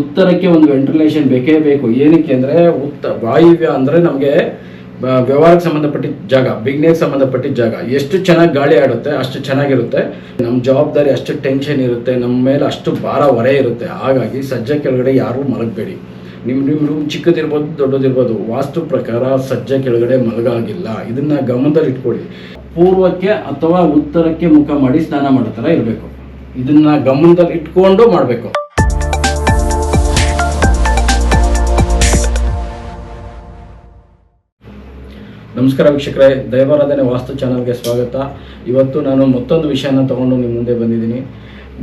ಉತ್ತರಕ್ಕೆ ಒಂದು ವೆಂಟಿಲೇಷನ್ ಬೇಕೇ ಬೇಕು. ಏನಕ್ಕೆ ಅಂದರೆ ಉತ್ತ ವಾಯುವ್ಯ ಅಂದರೆ ನಮಗೆ ವ್ಯವಹಾರಕ್ಕೆ ಸಂಬಂಧಪಟ್ಟಿದ್ದ ಜಾಗ ಬಿಗ್ನೆಗೆ ಸಂಬಂಧಪಟ್ಟಿದ್ದ ಜಾಗ. ಎಷ್ಟು ಚೆನ್ನಾಗಿ ಗಾಳಿ ಆಡುತ್ತೆ, ಅಷ್ಟು ಚೆನ್ನಾಗಿರುತ್ತೆ. ನಮ್ಮ ಜವಾಬ್ದಾರಿ ಅಷ್ಟು ಟೆನ್ಷನ್ ಇರುತ್ತೆ ನಮ್ಮ ಮೇಲೆ ಅಷ್ಟು ಭಾರ, ಹೊರೆ ಇರುತ್ತೆ. ಹಾಗಾಗಿ ಸಜ್ಜೆ ಕೆಳಗಡೆ ಯಾರೂ ಮಲಗಬೇಡಿ. ನಿಮ್ಮ ನಿಮ್ಮ ರೂಮ್ ಚಿಕ್ಕದಿರ್ಬೋದು, ದೊಡ್ಡದಿರ್ಬೋದು, ವಾಸ್ತು ಪ್ರಕಾರ ಸಜ್ಜೆ ಕೆಳಗಡೆ ಮಲಗಾಗಿಲ್ಲ. ಇದನ್ನು ಗಮನದಲ್ಲಿ ಇಟ್ಕೊಳ್ಳಿ. ಪೂರ್ವಕ್ಕೆ ಅಥವಾ ಉತ್ತರಕ್ಕೆ ಮುಖ ಮಾಡಿ ಸ್ನಾನ ಮಾಡೋ ಥರ ಇರಬೇಕು. ಇದನ್ನು ಗಮನದಲ್ಲಿ ಇಟ್ಕೊಂಡು ಮಾಡಬೇಕು. ನಮಸ್ಕಾರ ವೀಕ್ಷಕರೇ, ದೈವಾರಾಧನೆ ವಾಸ್ತು ಚಾನಲ್ಗೆ ಸ್ವಾಗತ. ಇವತ್ತು ನಾನು ಮತ್ತೊಂದು ವಿಷಯನ ತಗೊಂಡು ನಿಮ್ಮ ಮುಂದೆ ಬಂದಿದ್ದೀನಿ.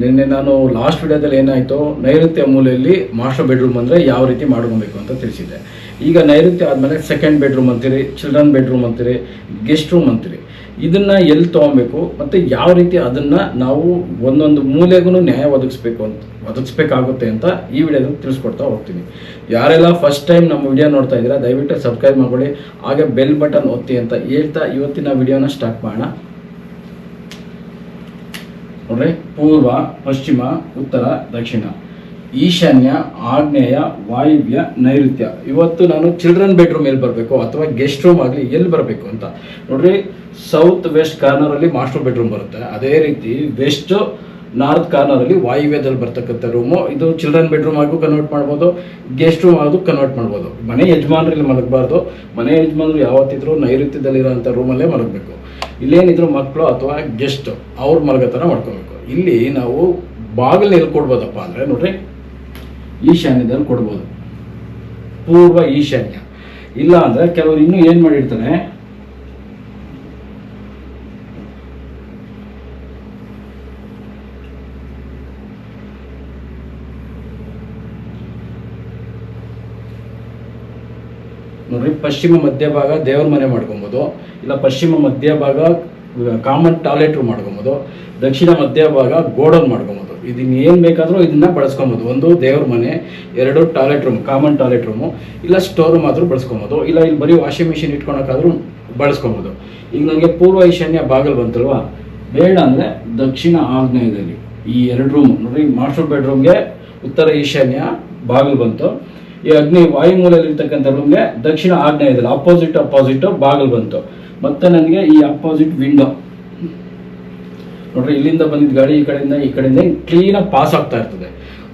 ನಿನ್ನೆ ನಾನು ಲಾಸ್ಟ್ ವಿಡಿಯೋದಲ್ಲಿ ಏನಾಯಿತು, ನೈಋತ್ಯ ಮೂಲೆಯಲ್ಲಿ ಮಾಸ್ಟರ್ ಬೆಡ್ರೂಮ್ ಅಂದರೆ ಯಾವ ರೀತಿ ಮಾಡ್ಕೊಬೇಕು ಅಂತ ತಿಳಿಸಿದ್ದೆ. ಈಗ ನೈಋತ್ಯ ಆದಮೇಲೆ ಸೆಕೆಂಡ್ ಬೆಡ್ರೂಮ್ ಅಂತೀರಿ ಚಿಲ್ಡ್ರನ್ ಬೆಡ್ರೂಮ್ ಅಂತೀರಿ ಗೆಸ್ಟ್ ರೂಮ್ ಅಂತೀರಿ. ಇದನ್ನ ಎಲ್ಲಿ ತೊಗೊಬೇಕು ಮತ್ತು ಯಾವ ರೀತಿ ಅದನ್ನ ನಾವು ಒಂದೊಂದು ಮೂಲೆಗೂ ನ್ಯಾಯ ಒದಗಿಸ್ಬೇಕು ಅಂತ, ಒದಗಿಸ್ಬೇಕಾಗುತ್ತೆ ಅಂತ ಈ ವಿಡಿಯೋದಲ್ಲಿ ತಿಳಿಸ್ಕೊಡ್ತಾ ಹೋಗ್ತೀನಿ. ಯಾರೆಲ್ಲ ಫಸ್ಟ್ ಟೈಮ್ ನಮ್ಮ ವಿಡಿಯೋ ನೋಡ್ತಾ ಇದ್ದೀರಾ, ದಯವಿಟ್ಟು ಸಬ್ಸ್ಕ್ರೈಬ್ ಮಾಡ್ಕೊಳ್ಳಿ. ಹಾಗೆ ಬೆಲ್ ಬಟನ್ ಒತ್ತಿ ಅಂತ ಹೇಳ್ತಾ ಇವತ್ತಿನ ವಿಡಿಯೋನ ಸ್ಟಾರ್ಟ್ ಮಾಡೋಣ. ನೋಡ್ರಿ, ಪೂರ್ವ, ಪಶ್ಚಿಮ, ಉತ್ತರ, ದಕ್ಷಿಣ. ಈಶಾನ್ಯ ಆಗ್ನೇಯ ವಾಯುವ್ಯ, ನೈಋತ್ಯ. ಇವತ್ತು ನಾನು ಚಿಲ್ಡ್ರನ್ ಬೆಡ್ರೂಮ್ ಎಲ್ಲಿ ಬರಬೇಕು ಅಥವಾ ಗೆಸ್ಟ್ ರೂಮ್ ಆಗಲಿ ಎಲ್ಲಿ ಬರಬೇಕು ಅಂತ. ನೋಡ್ರಿ ಸೌತ್ ವೆಸ್ಟ್ ಕಾರ್ನರ್ ಅಲ್ಲಿ ಮಾಸ್ಟರ್ ಬೆಡ್ರೂಮ್ ಬರುತ್ತೆ. ಅದೇ ರೀತಿ ವೆಸ್ಟ್ ನಾರ್ತ್ ಕಾರ್ನರ್ ಅಲ್ಲಿ ವಾಯುವ್ಯದಲ್ಲಿ ಬರ್ತಕ್ಕಂಥ ರೂಮು ಇದು ಚಿಲ್ಡ್ರನ್ ಬೆಡ್ರೂಮ್ ಆಗೂ ಕನ್ವರ್ಟ್ ಮಾಡ್ಬೋದು ಗೆಸ್ಟ್ ರೂಮ್ ಆಗೂ ಕನ್ವರ್ಟ್ ಮಾಡ್ಬೋದು. ಮನೆ ಯಜಮಾನರಲ್ಲಿ ಮಲಗಬಾರ್ದು. ಮನೆ ಯಜಮಾನರು ಯಾವತ್ತಿದ್ರು ನೈಋತ್ಯದಲ್ಲಿರೋಂಥ ರೂಮಲ್ಲೇ ಮಲಗಬೇಕು. ಇಲ್ಲೇನಿದ್ರು ಮಕ್ಕಳು ಅಥವಾ ಗೆಸ್ಟ್ ಅವ್ರು ಮಲಗೋ ಥರ ಮಾಡ್ಕೋಬೇಕು. ಇಲ್ಲಿ ನಾವು ಬಾಗಿಲು ಎಲ್ಲಿ ಕೊಡ್ಬೋದಪ್ಪ ಅಂದರೆ, ನೋಡ್ರಿ ಈಶಾನ್ಯದಲ್ಲಿ ಕೊಡ್ಬೋದು. ಪೂರ್ವ ಈಶಾನ್ಯ. ಇಲ್ಲ ಅಂದ್ರೆ ಕೆಲವರು ಇನ್ನೂ ಏನು ಮಾಡಿರ್ತಾರೆ? ನೋಡ್ರಿ, ಪಶ್ಚಿಮ ಮಧ್ಯ ಭಾಗ ದೇವರ ಮನೆ ಮಾಡ್ಕೊಬೋದು. ಇಲ್ಲ, ಪಶ್ಚಿಮ ಮಧ್ಯಭಾಗ ಕಾಮನ್ ಟಾಯ್ಲೆಟ್ ಮಾಡ್ಕೊಬೋದು. ದಕ್ಷಿಣ ಮಧ್ಯಭಾಗ ಗೋಡನ್ ಮಾಡ್ಕೊಬೋದು. ಇದನ್ನ ಏನು ಬೇಕಾದರೂ ಇದನ್ನ ಬಳಸ್ಕೊಬೋದು. ಒಂದು ದೇವ್ರ ಮನೆ, ಎರಡು toilet room, common toilet room, ಇಲ್ಲ ಸ್ಟೋರ್ ರೂಮ್ ಆದರೂ ಬಳಸ್ಕೊಬೋದು. ಇಲ್ಲ ಇಲ್ಲಿ ಬರೀ ವಾಷಿಂಗ್ ಮಿಷಿನ್ ಇಟ್ಕೊಳಕ್ಕಾದ್ರೂ ಬಳಸ್ಕೊಬೋದು. ಈಗ ನನಗೆ ಪೂರ್ವ ಈಶಾನ್ಯ ಬಾಗಿಲು ಬಂತಲ್ವಾ? ಬೇಡ ಅಂದರೆ ದಕ್ಷಿಣ ಆಗ್ನೇಯದಲ್ಲಿ ಈ ಎರಡು ರೂಮ್ ನೋಡ್ರಿ ಮಾಸ್ಟರ್ ಬೆಡ್ರೂಮ್ಗೆ ಉತ್ತರ ಈಶಾನ್ಯ ಬಾಗಿಲು ಬಂತು. ಈ ಅಗ್ನಿ ವಾಯುಮೂಲೆಯಲ್ಲಿ ಇರ್ತಕ್ಕಂಥ ರೂಮ್ಗೆ ದಕ್ಷಿಣ ಆಗ್ನೇಯದಲ್ಲಿ ಅಪೋಸಿಟ್ ಅಪೋಸಿಟ್ ಬಾಗಿಲು ಬಂತು. ಮತ್ತೆ ನನಗೆ ಈ ಅಪೋಸಿಟ್ ವಿಂಡೋ ನೋಡ್ರಿ, ಇಲ್ಲಿಂದ ಬಂದಿದ್ದ ಗಾಡಿ ಈ ಕಡೆಯಿಂದ ಈ ಕಡೆಯಿಂದ ಕ್ಲೀನಾಗಿ ಪಾಸ್ ಆಗ್ತಾ ಇರ್ತದೆ.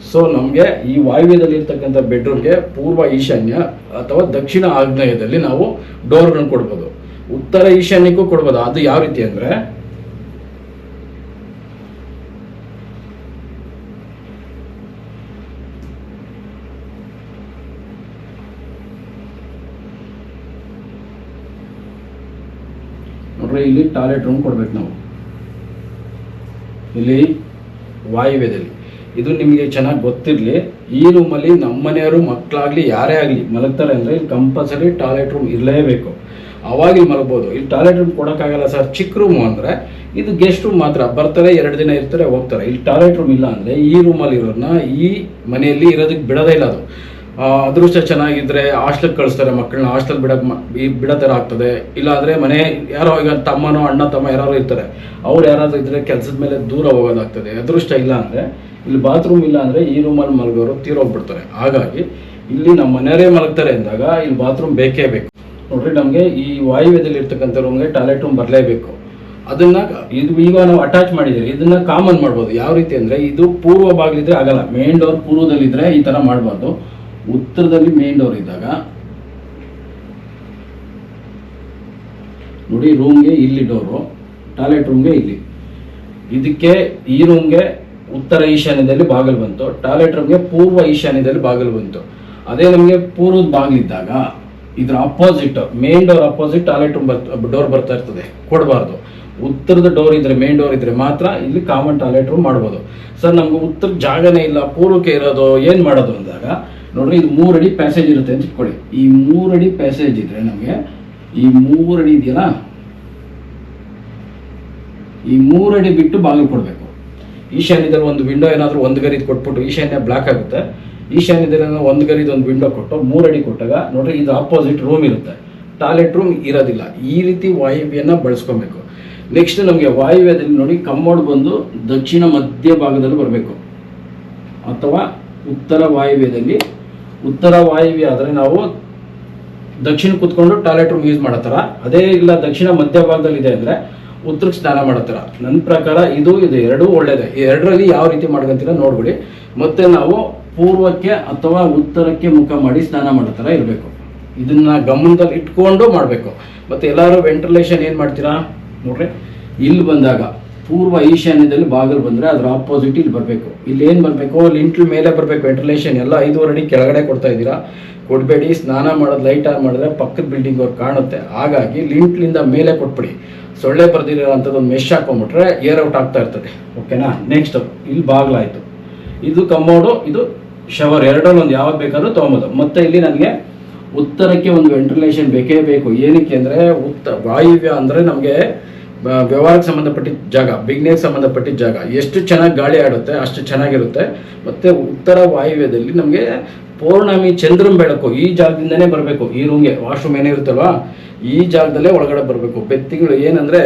ಸೊ ನಮಗೆ ಈ ವಾಯುವ್ಯದಲ್ಲಿ ಇರ್ತಕ್ಕಂಥ ಬೆಡ್ರೂಮ್ಗೆ ಪೂರ್ವ ಈಶಾನ್ಯ ಅಥವಾ ದಕ್ಷಿಣ ಆಗ್ನೇಯದಲ್ಲಿ ನಾವು ಡೋರ್ಗಳನ್ನು ಕೊಡ್ಬೋದು. ಉತ್ತರ ಈಶಾನ್ಯಕ್ಕೂ ಕೊಡ್ಬೋದು. ಅದು ಯಾವ ರೀತಿ ಅಂದರೆ, ನೋಡ್ರಿ, ಇಲ್ಲಿ ಟಾಯ್ಲೆಟ್ ರೂಮ್ ಕೊಡ್ಬೇಕು ನಾವು. ಇಲ್ಲಿ ವಾಯುವ್ಯದಲ್ಲಿ. ಇದು ನಿಮಗೆ ಚೆನ್ನಾಗಿ ಗೊತ್ತಿರಲಿ, ಈ ರೂಮಲ್ಲಿ ನಮ್ಮ ಮನೆಯವರು ಮಕ್ಕಳಾಗಲಿ ಯಾರೇ ಆಗಲಿ ಮಲಗ್ತಾರೆ ಅಂದರೆ ಇಲ್ಲಿ ಕಂಪಲ್ಸರಿ ಟಾಯ್ಲೆಟ್ ರೂಮ್ ಇರಲೇಬೇಕು. ಅವಾಗ ಇಲ್ಲಿ ಮಲಗ್ಬೋದು. ಇಲ್ಲಿ ಟಾಯ್ಲೆಟ್ ರೂಮ್ ಕೊಡೋಕ್ಕಾಗಲ್ಲ ಸರ್. ಚಿಕ್ಕ ರೂಮು ಅಂದರೆ ಇದು ಗೆಸ್ಟ್ ರೂಮ್ ಮಾತ್ರ. ಬರ್ತಾರೆ, ಎರಡು ದಿನ ಇರ್ತಾರೆ, ಹೋಗ್ತಾರೆ. ಇಲ್ಲಿ ಟಾಯ್ಲೆಟ್ ರೂಮ್ ಇಲ್ಲ ಅಂದರೆ ಈ ರೂಮಲ್ಲಿ ಇರೋದನ್ನ ಈ ಮನೆಯಲ್ಲಿ ಇರೋದಕ್ಕೆ ಬಿಡೋದೇ ಇಲ್ಲ ಅದು. ಅದೃಷ್ಟ ಚೆನ್ನಾಗಿದ್ರೆ ಹಾಸ್ಟೆಲ್ಗೆ ಕಳಿಸ್ತಾರೆ ಮಕ್ಕಳನ್ನ, ಹಾಸ್ಟೆಲ್ ಬಿಡಕ್ಕೆ ಈ ಬಿಡೋ ಥರ ಆಗ್ತದೆ. ಇಲ್ಲಾಂದ್ರೆ ಮನೆ ಯಾರೋ ಈಗ ತಮ್ಮನೋ ಅಣ್ಣ ತಮ್ಮ ಯಾರು ಇರ್ತಾರೆ, ಅವ್ರು ಯಾರಾದ್ರೂ ಇದ್ರೆ ಕೆಲಸದ ಮೇಲೆ ದೂರ ಹೋಗೋದಾಗ್ತದೆ. ಅದೃಷ್ಟ ಇಲ್ಲ ಅಂದರೆ, ಇಲ್ಲಿ ಬಾತ್ರೂಮ್ ಇಲ್ಲ ಅಂದ್ರೆ ಈ ರೂಮಲ್ಲಿ ಮಲಗೋರು ತೀರೋಗ್ಬಿಡ್ತಾರೆ ಹಾಗಾಗಿ ಇಲ್ಲಿ ನಮ್ಮ ಮನೆಯವರೇ ಮಲಗ್ತಾರೆ ಅಂದಾಗ ಇಲ್ಲಿ ಬಾತ್ರೂಮ್ ಬೇಕೇ ಬೇಕು. ನೋಡ್ರಿ, ನಮಗೆ ಈ ವಾಯುವ್ಯದಲ್ಲಿ ಇರ್ತಕ್ಕಂಥ ರೂಮ್ಗೆ ಟಾಯ್ಲೆಟ್ ರೂಮ್ ಬರಲೇಬೇಕು. ಅದನ್ನ ಇದು ಈಗ ನಾವು ಅಟ್ಯಾಚ್ ಮಾಡಿದ್ದೀವಿ. ಇದನ್ನ ಕಾಮನ್ ಮಾಡ್ಬೋದು. ಯಾವ ರೀತಿ ಅಂದ್ರೆ, ಇದು ಪೂರ್ವ ಬಾಗಿಲಿದ್ರೆ ಆಗಲ್ಲ. ಮೇನ್ ಡೋರ್ ಪೂರ್ವದಲ್ಲಿದ್ರೆ ಈ ತರ ಮಾಡಬಾರ್ದು. ಉತ್ತರದಲ್ಲಿ ಮೇನ್ ಡೋರ್ ಇದ್ದಾಗ ನೋಡಿ ರೂಮ್ಗೆ ಇಲ್ಲಿ ಡೋರು ಟಾಯ್ಲೆಟ್ ರೂಮ್ಗೆ ಇಲ್ಲಿ. ಇದಕ್ಕೆ ಈ ರೂಮ್ಗೆ ಉತ್ತರ ಈಶಾನ್ಯದಲ್ಲಿ ಬಾಗಿಲು ಬಂತು. ಟಾಯ್ಲೆಟ್ ರೂಮ್ಗೆ ಪೂರ್ವ ಈಶಾನ್ಯದಲ್ಲಿ ಬಾಗಿಲು ಬಂತು. ಅದೇ ನಮಗೆ ಪೂರ್ವದ ಬಾಗಿಲಿದ್ದಾಗ ಇದ್ರ opposite main door opposite toilet room door ಬರ್ತಾ ಇರ್ತದೆ. ಕೊಡಬಾರ್ದು. ಉತ್ತರದ ಡೋರ್ ಇದ್ರೆ ಮೇನ್ ಡೋರ್ ಇದ್ರೆ ಮಾತ್ರ ಇಲ್ಲಿ ಕಾಮನ್ ಟಾಯ್ಲೆಟ್ ರೂಮ್ ಮಾಡ್ಬೋದು. ಸರ್, ನಮ್ಗೆ ಉತ್ತರ ಜಾಗನೇ ಇಲ್ಲ. ಪೂರ್ವಕ್ಕೆ ಇರೋದು ಏನು ಮಾಡೋದು ಅಂದಾಗ ನೋಡ್ರಿ, ಇದು ಮೂರಡಿ ಪ್ಯಾಸೇಜ್ ಇರುತ್ತೆ ಅಂತ ಇಟ್ಕೊಳ್ಳಿ. ಈ ಮೂರಡಿ ಪ್ಯಾಸೇಜ್ ಇದ್ರೆ ನಮಗೆ ಈ ಮೂರಡಿ ಇದೆಯಲ್ಲ? ಈ ಮೂರಡಿ ಬಿಟ್ಟು ಬಾಗಿಲು ಕೊಡಬೇಕು. ಈಶಾನ್ಯದಲ್ಲಿ ಒಂದು ವಿಂಡೋ ಏನಾದರೂ ಒಂದು ಗರಿದ್ ಕೊಟ್ಬಿಟ್ಟು ಈಶಾನ್ಯ ಬ್ಲಾಕ್ ಆಗುತ್ತೆ. ಈಶಾನ್ಯದಲ್ಲಿ ಒಂದು ಗರಿದ ಒಂದು ವಿಂಡೋ ಕೊಟ್ಟು ಅಡಿ ಕೊಟ್ಟಾಗ ನೋಡ್ರಿ, ಇದು ಆಪೋಸಿಟ್ ರೂಮ್ ಇರುತ್ತೆ. ಟಾಯ್ಲೆಟ್ ರೂಮ್ ಇರೋದಿಲ್ಲ. ಈ ರೀತಿ ವಾಯುವ್ಯನ ಬಳಸ್ಕೊಬೇಕು. ನೆಕ್ಸ್ಟ್ ನಮಗೆ ವಾಯುವ್ಯದಲ್ಲಿ ನೋಡಿ, ಕಮ್ಮೋಡ್ ಬಂದು ದಕ್ಷಿಣ ಮಧ್ಯ ಭಾಗದಲ್ಲಿ ಬರಬೇಕು. ಅಥವಾ ಉತ್ತರ ವಾಯುವ್ಯದಲ್ಲಿ ಉತ್ತರ ವಾಯುವಿ ಆದರೆ ನಾವು ದಕ್ಷಿಣ ಕುತ್ಕೊಂಡು ಟಾಯ್ಲೆಟ್ ರೂಮ್ ಯೂಸ್ ಮಾಡತ್ತಾರ ಅದೇ ಇಲ್ಲ, ದಕ್ಷಿಣ ಮಧ್ಯಭಾಗದಲ್ಲಿ ಇದೆ ಅಂದ್ರೆ ಉತ್ತರಕ್ಕೆ ಸ್ನಾನ ಮಾಡತ್ತಾರ ನನ್ನ ಪ್ರಕಾರ ಇದು ಇದು ಎರಡೂ ಒಳ್ಳೇದೇ. ಎರಡರಲ್ಲಿ ಯಾವ ರೀತಿ ಮಾಡ್ಕೊಂತೀರ ನೋಡ್ಬಿಡಿ. ಮತ್ತೆ ನಾವು ಪೂರ್ವಕ್ಕೆ ಅಥವಾ ಉತ್ತರಕ್ಕೆ ಮುಖ ಮಾಡಿ ಸ್ನಾನ ಮಾಡೋ ಇರಬೇಕು. ಇದನ್ನ ಗಮನದಲ್ಲಿ ಇಟ್ಕೊಂಡು ಮಾಡಬೇಕು. ಮತ್ತೆ ಎಲ್ಲರೂ ವೆಂಟಿಲೇಷನ್ ಏನು ಮಾಡ್ತೀರಾ? ನೋಡ್ರಿ. ಇಲ್ಲಿ ಬಂದಾಗ ಪೂರ್ವ ಈಶಾನ್ಯದಲ್ಲಿ ಬಾಗಿಲು ಬಂದ್ರೆ ಅದರ ಆಪೋಸಿಟ್ ಇಲ್ಲಿ ಬರಬೇಕು. ಇಲ್ಲಿ ಏನು ಬರಬೇಕು? ಲಿಂಟ್ಲ್ ಮೇಲೆ ಬರಬೇಕು ವೆಂಟಿಲೇಷನ್ ಎಲ್ಲ ಐದೂವರೆ ಅಡಿ ಕೆಳಗಡೆ ಕೊಡ್ತಾ ಇದ್ದೀರಾ. ಕೊಡಬೇಡಿ, ಸ್ನಾನ ಮಾಡೋದು ಲೈಟ್ ಆನ್ ಮಾಡಿದ್ರೆ ಪಕ್ಕದ ಬಿಲ್ಡಿಂಗ್ ಅವ್ರು ಕಾಣುತ್ತೆ. ಹಾಗಾಗಿ ಲಿಂಟ್ಲಿಂದ ಮೇಲೆ ಕೊಟ್ಬಿಡಿ. ಸೊಳ್ಳೆ ಬರ್ದಿರೋ ಒಂದು ಮೆಶ್ ಹಾಕೊಂಡ್ಬಿಟ್ರೆ ಏರ್ ಔಟ್ ಆಗ್ತಾ ಇರ್ತದೆ. ಓಕೆನಾ ನೆಕ್ಸ್ಟ್ ಇಲ್ಲಿ ಬಾಗ್ಲಾಯ್ತು. ಇದು ಕಮೋಡು ಇದು ಶವರ್ ಎರಡರಲ್ಲಿ ಒಂದು ಯಾವಾಗ ಬೇಕಾದ್ರೂ ತೊಗೊಬೋದು. ಮತ್ತೆ ಇಲ್ಲಿ ನನಗೆ ಉತ್ತರಕ್ಕೆ ಒಂದು ವೆಂಟಿಲೇಷನ್ ಬೇಕೇ ಬೇಕು. ಏನಕ್ಕೆ ಅಂದರೆ ಉತ್ತ ವಾಯುವ್ಯ ಅಂದರೆ ನಮಗೆ ವ್ಯವಹಾರಕ್ಕೆ ಸಂಬಂಧಪಟ್ಟಿದ್ದ ಜಾಗ ಬಿಗ್ನೆಗೆ ಸಂಬಂಧಪಟ್ಟಿದ್ದ ಜಾಗ, ಎಷ್ಟು ಚೆನ್ನಾಗಿ ಗಾಳಿ ಆಡುತ್ತೆ, ಅಷ್ಟು ಚೆನ್ನಾಗಿರುತ್ತೆ. ಮತ್ತು ಉತ್ತರ ವಾಯುವ್ಯದಲ್ಲಿ ನಮಗೆ ಪೌರ್ಣಮಿ ಚಂದ್ರನ ಬೆಳಕು ಈ ಜಾಗದಿಂದನೇ ಬರಬೇಕು. ಈ ರೂಮ್ಗೆ ವಾಶ್ರೂಮ್ ಏನಿರುತ್ತಲ್ವಾ ಈ ಜಾಗದಲ್ಲೇ ಒಳಗಡೆ ಬರಬೇಕು. ಬೆತ್ತಿಗಳು ಏನಂದರೆ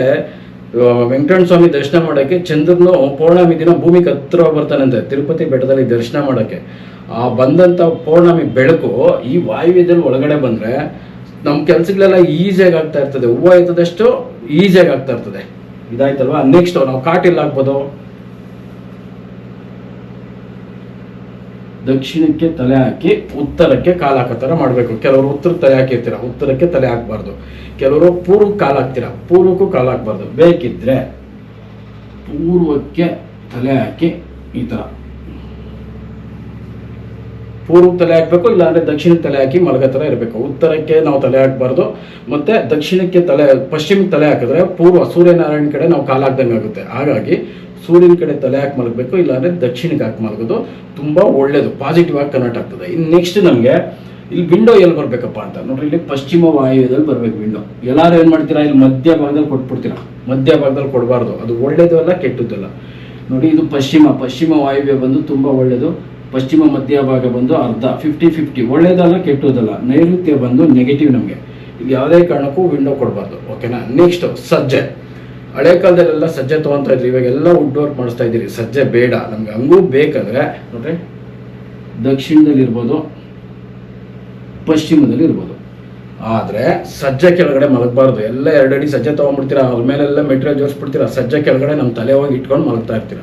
ವೆಂಕಟರಣ ಸ್ವಾಮಿ ದರ್ಶನ ಮಾಡೋಕ್ಕೆ ಚಂದ್ರನು ಪೌರ್ಣಮಿ ದಿನ ಭೂಮಿಗೆ ಹತ್ರ ಬರ್ತಾನಂತೆ ತಿರುಪತಿ ಬೆಟ್ಟದಲ್ಲಿ ದರ್ಶನ ಮಾಡೋಕ್ಕೆ. ಆ ಬಂದಂಥ ಪೌರ್ಣಮಿ ಬೆಳಕು ಈ ವಾಯುವ್ಯದಲ್ಲಿ ಒಳಗಡೆ ಬಂದರೆ ನಮ್ಮ ಕೆಲಸಗಳೆಲ್ಲ ಈಸಿಯಾಗಿ ಆಗ್ತಾ ಇರ್ತದೆ. ಹೂವು ಆಯ್ತದಷ್ಟು ಈಸಿಯಾಗಿ ಆಗ್ತಾ ಇರ್ತದೆ. ಇದಾಯ್ತಲ್ವಾ? ನೆಕ್ಸ್ಟ್ ನಾವು ಕಾಟಿಲ್ ಹಾಕ್ಬೋದು. ದಕ್ಷಿಣಕ್ಕೆ ತಲೆ ಹಾಕಿ ಉತ್ತರಕ್ಕೆ ಕಾಲು ಹಾಕೋ ಥರ ಮಾಡಬೇಕು. ಕೆಲವರು ಉತ್ತರ ತಲೆ ಹಾಕಿರ್ತೀರ, ಉತ್ತರಕ್ಕೆ ತಲೆ ಹಾಕಬಾರ್ದು. ಕೆಲವರು ಪೂರ್ವಕ್ಕೆ ಕಾಲು ಹಾಕ್ತೀರ, ಪೂರ್ವಕ್ಕೂ ಕಾಲು ಹಾಕಬಾರ್ದು. ಬೇಕಿದ್ರೆ ಪೂರ್ವಕ್ಕೆ ತಲೆ ಹಾಕಿ ಈ ಥರ. ಪೂರ್ವಕ್ಕೆ ತಲೆ ಹಾಕಬೇಕು, ಇಲ್ಲಾಂದ್ರೆ ದಕ್ಷಿಣ ತಲೆ ಹಾಕಿ ಮಲಗೋ ಥರ ಇರಬೇಕು. ಉತ್ತರಕ್ಕೆ ನಾವು ತಲೆ ಹಾಕಬಾರ್ದು. ಮತ್ತೆ ದಕ್ಷಿಣಕ್ಕೆ ತಲೆ, ಪಶ್ಚಿಮಕ್ಕೆ ತಲೆ ಹಾಕಿದ್ರೆ ಪೂರ್ವ ಸೂರ್ಯನಾರಾಯಣ ಕಡೆ ನಾವು ಕಾಲಾಗ್ದಂಗೆ ಆಗುತ್ತೆ. ಹಾಗಾಗಿ ಸೂರ್ಯನ ಕಡೆ ತಲೆ ಹಾಕಿ ಮಲಗಬೇಕು, ಇಲ್ಲಾಂದ್ರೆ ದಕ್ಷಿಣಕ್ಕೆ ಹಾಕಿ ಮಲಗೋದು ತುಂಬಾ ಒಳ್ಳೇದು. ಪಾಸಿಟಿವ್ ಆಗಿ ಕನ್ವರ್ಟ್ ಆಗ್ತದೆ. ಇನ್ನು ನೆಕ್ಸ್ಟ್ ನಮಗೆ ಇಲ್ಲಿ ವಿಂಡೋ ಎಲ್ಲಿ ಬರಬೇಕಪ್ಪ ಅಂತ. ನೋಡ್ರಿ, ಇಲ್ಲಿ ಪಶ್ಚಿಮ ವಾಯುವ್ಯದಲ್ಲಿ ಬರಬೇಕು ವಿಂಡೋ ಎಲ್ಲಾರು ಏನು ಮಾಡ್ತೀರಾ? ಇಲ್ಲಿ ಮಧ್ಯ ಭಾಗದಲ್ಲಿ ಕೊಟ್ಬಿಡ್ತೀರಾ? ಮಧ್ಯ ಭಾಗದಲ್ಲಿ ಕೊಡಬಾರ್ದು. ಅದು ಒಳ್ಳೇದು ಅಲ್ಲ, ಕೆಟ್ಟದ್ದಲ್ಲ. ನೋಡಿ, ಇದು ಪಶ್ಚಿಮ. ಪಶ್ಚಿಮ ವಾಯುವ್ಯ ಬಂದು ತುಂಬಾ ಒಳ್ಳೇದು. ಪಶ್ಚಿಮ ಮಧ್ಯ ಭಾಗ ಬಂದು ಅರ್ಧ ಫಿಫ್ಟಿ ಫಿಫ್ಟಿ ಒಳ್ಳೇದಲ್ಲ ಕೆಟ್ಟದಲ್ಲ ನೈಋತ್ಯ ಬಂದು ನೆಗೆಟಿವ್ ನಮಗೆ. ಇಲ್ಲಿ ಯಾವುದೇ ಕಾರಣಕ್ಕೂ ವಿಂಡೋ ಕೊಡಬಾರ್ದು. ಓಕೆನಾ ನೆಕ್ಸ್ಟ್ ಸಜ್ಜೆ. ಹಳೆ ಕಾಲದಲ್ಲೆಲ್ಲ ಸಜ್ಜೆ ತೊಗೊತಾ ಇದ್ರಿ. ಇವಾಗೆಲ್ಲ ವುಡ್ ವರ್ಕ್ ಮಾಡಿಸ್ತಾ ಇದ್ದೀರಿ. ಸಜ್ಜೆ ಬೇಡ. ನಮ್ಗೆ ಹಂಗೂ ಬೇಕಂದ್ರೆ ನೋಡ್ರಿ, ದಕ್ಷಿಣದಲ್ಲಿ ಇರ್ಬೋದು, ಪಶ್ಚಿಮದಲ್ಲಿ ಇರ್ಬೋದು. ಆದರೆ ಸಜ್ಜೆ ಕೆಳಗಡೆ ಮಲಗಬಾರ್ದು. ಎಲ್ಲ ಎರಡಡಿ ಸಜ್ಜೆ ತೊಗೊಂಡ್ಬಿಡ್ತೀರಾ? ಅದ್ರ ಮೇಲೆಲ್ಲ ಮೆಟೀರಿಯಲ್ ಜೋಡಿಸ್ಬಿಡ್ತೀರಾ? ಸಜ್ಜೆ ಕೆಳಗಡೆ ನಮ್ಮ ತಲೆ ಹೋಗಿ ಇಟ್ಕೊಂಡು ಮಲಗ್ತಾ ಇರ್ತೀರ?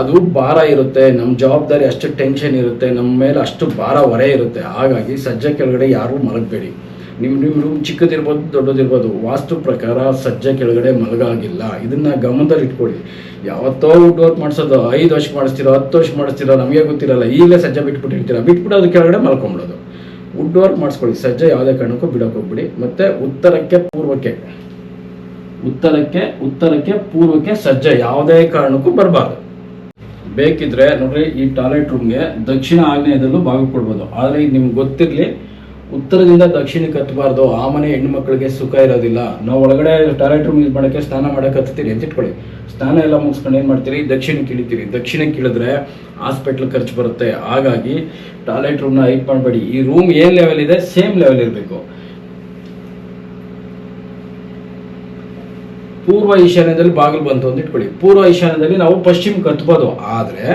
ಅದು ಭಾರ ಇರುತ್ತೆ ನಮ್ಮ ಜವಾಬ್ದಾರಿ ಅಷ್ಟು ಟೆನ್ಷನ್ ಇರುತ್ತೆ ನಮ್ಮ ಮೇಲೆ ಅಷ್ಟು ಭಾರ ಹೊರೆ ಇರುತ್ತೆ. ಹಾಗಾಗಿ ಸಜ್ಜೆ ಕೆಳಗಡೆ ಯಾರೂ ಮಲಗಬೇಡಿ. ನಿಮ್ಮ ನಿಮ್ಮ ರೂಮ್ ಚಿಕ್ಕದಿರ್ಬೋದು, ದೊಡ್ಡದಿರ್ಬೋದು, ವಾಸ್ತು ಪ್ರಕಾರ ಸಜ್ಜೆ ಕೆಳಗಡೆ ಮಲಗಾಗಿಲ್ಲ. ಇದನ್ನ ಗಮನದಲ್ಲಿ ಇಟ್ಕೊಳ್ಳಿ. ಯಾವತ್ತೋ ವರ್ಕ್ ಮಾಡಿಸೋದು, ಐದು ವರ್ಷ ಮಾಡಿಸ್ತೀರೋ, ಹತ್ತು ವರ್ಷ ಮಾಡಿಸ್ತಿರೋ, ನಮಗೆ ಗೊತ್ತಿರಲ್ಲ. ಈಗಲೇ ಸಜ್ಜೆ ಬಿಟ್ಬಿಟ್ಟಿರ್ತೀರ. ಬಿಟ್ಬಿಟ್ಟು ಅದು ಕೆಳಗಡೆ ಮಲ್ಕೊಂಬಿಡೋದು. ವುಡ್ ವರ್ಕ್ ಮಾಡಿಸ್ಕೊಳ್ಳಿ. ಸಜ್ಜೆ ಯಾವುದೇ ಕಾರಣಕ್ಕೂ ಬಿಡೋಕೆ ಹೋಗ್ಬಿಡಿ. ಮತ್ತೆ ಉತ್ತರಕ್ಕೆ ಪೂರ್ವಕ್ಕೆ. ಉತ್ತರಕ್ಕೆ ಉತ್ತರಕ್ಕೆ ಪೂರ್ವಕ್ಕೆ ಸಜ್ಜೆ ಯಾವುದೇ ಕಾರಣಕ್ಕೂ ಬರಬಾರ್ದು. ಬೇಕಿದ್ರೆ ನೋಡ್ರಿ ಈ ಟಾಯ್ಲೆಟ್ ರೂಮ್ಗೆ ದಕ್ಷಿಣ ಆಗ್ನೇಯದಲ್ಲೂ ಭಾಗ ಕೊಡ್ಬೋದು ಆದರೆ ಈಗ ನಿಮ್ಗೆ ಗೊತ್ತಿರಲಿ, ಉತ್ತರದಿಂದ ದಕ್ಷಿಣಕ್ಕೆ ಹತ್ತಬಾರ್ದು ಆ ಮನೆ ಹೆಣ್ಣು ಮಕ್ಕಳಿಗೆ ಸುಖ ಇರೋದಿಲ್ಲ. ನಾವು ಒಳಗಡೆ ಟಾಯ್ಲೆಟ್ ರೂಮ್ ಯೂಸ್ ಮಾಡೋಕ್ಕೆ ಸ್ನಾನ ಮಾಡೋಕೆ ಹತ್ತೀರಿ ಅಂತ ಇಟ್ಕೊಳ್ಳಿ. ಸ್ನಾನ ಎಲ್ಲ ಮುಗಿಸ್ಕೊಂಡು ಏನು ಮಾಡ್ತೀರಿ? ದಕ್ಷಿಣಕ್ಕೆ ಇಳಿತೀರಿ. ದಕ್ಷಿಣಕ್ಕೆ ಇಳಿದ್ರೆ ಹಾಸ್ಪಿಟ್ಲ್ ಖರ್ಚು ಬರುತ್ತೆ. ಹಾಗಾಗಿ ಟಾಯ್ಲೆಟ್ ರೂಮ್ನ ಹೈಟ್ ಮಾಡಬೇಡಿ. ಈ ರೂಮ್ ಏನ್ ಲೆವೆಲ್ ಇದೆ? ಸೇಮ್ ಲೆವೆಲ್ ಇರಬೇಕು. ಪೂರ್ವ ಈಶಾನ್ಯದಲ್ಲಿ ಬಾಗಿಲು ಬಂತು ಅಂತ ಇಟ್ಕೊಳ್ಳಿ. ಪೂರ್ವ ಈಶಾನ್ಯದಲ್ಲಿ ನಾವು ಪಶ್ಚಿಮ ಕತ್ಬೋದು ಆದರೆ